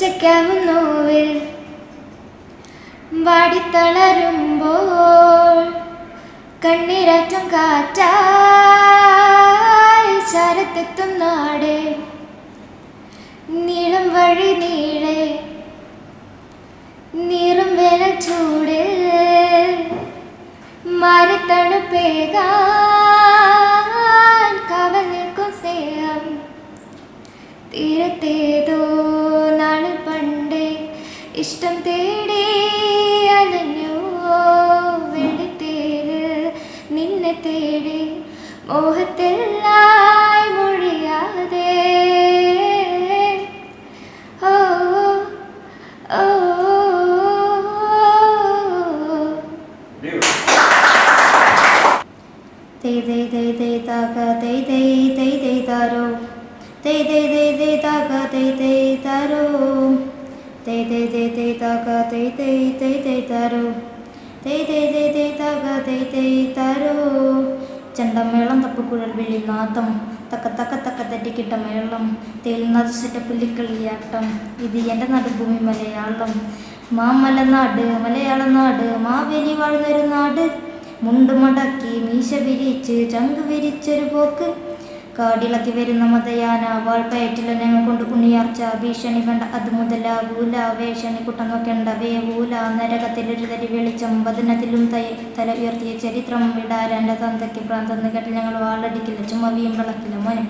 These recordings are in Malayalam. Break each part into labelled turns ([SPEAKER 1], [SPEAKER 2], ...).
[SPEAKER 1] ഉച്ചയ്ക്കാവും നോവിൽ വാടിത്തളരുമ്പോൾ കണ്ണീരാറ്റം കാറ്റായി ശരത്തെത്തും നാട്. നീളം വഴി നീളെ നീറും വേനൽ ചൂടിൽ മരത്തണുപ്പേകാൻ കവൽ നിൽക്കും സ്നേഹം. തീരത്തേതോ ഇഷ്ടം തേടി അലഞ്ഞു വെള്ളിത്തേരിൽ നിന്നെ തേടി മോഹത്തിലായി മൊഴിയാതെ ഓ ഓ തേ തേ തേ തേ താക തേ തേ തേ തേ താരോ തേ തേ തേ തേ താക തേ തേ താരോ തേ തേ തേ തേ te te te തേ തേ te te te തേ തേ താക te ചെണ്ടമേളം തപ്പുകുഴൽ വെള്ളിനാഥം തക്ക തക്ക തക്ക തട്ടിക്കിട്ട മേളം സെറ്റ പുല്ലിക്കളിയാട്ടം ഇത് എന്റെ നടുഭൂമി മലയാളം മാമലനാട് മലയാള നാട് മാവേലി വാഴുന്നൊരു നാട് മുണ്ട് മടക്കി മീശ വിരിച്ച് ചങ്ക് വിരിച്ചൊരു പോക്ക് കാടിളക്കി വരുന്ന മതയാന വാൾപ്പയറ്റില ഞങ്ങൾ കൊണ്ട് കുണിയാർച്ച ഭീഷണി കണ്ട അത് മുതലാകൂല വേഷണി കുട്ട നോക്കേണ്ട വേവൂല നരകത്തിലൊരു തരി വെളിച്ചം വദനത്തിലും തല ഉയർത്തിയ ചരിത്രം വിടാരന്റെ തന്തയ്ക്ക് പ്രാന്തന്ന് കേട്ട് ഞങ്ങൾ വാളടിക്കില്ല ചുമ വിളക്കില്ല മോനെ.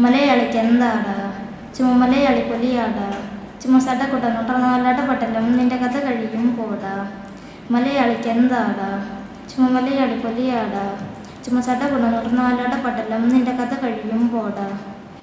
[SPEAKER 1] മലയാളിക്ക് എന്താടാ? ചുമ മലയാളി പൊലിയാടാ? ചുമ സടക്കുട്ട നട്ടനാലടപട്ടലം നിന്റെ കഥ കഴിയും പോടാ. മലയാളിക്ക് എന്താടാ? ചുമ മലയാളി പൊലിയാടാ? ചുമ സടകുട നൂറ് പടലം നിന്റെ കഥ കഴിയും പോടാ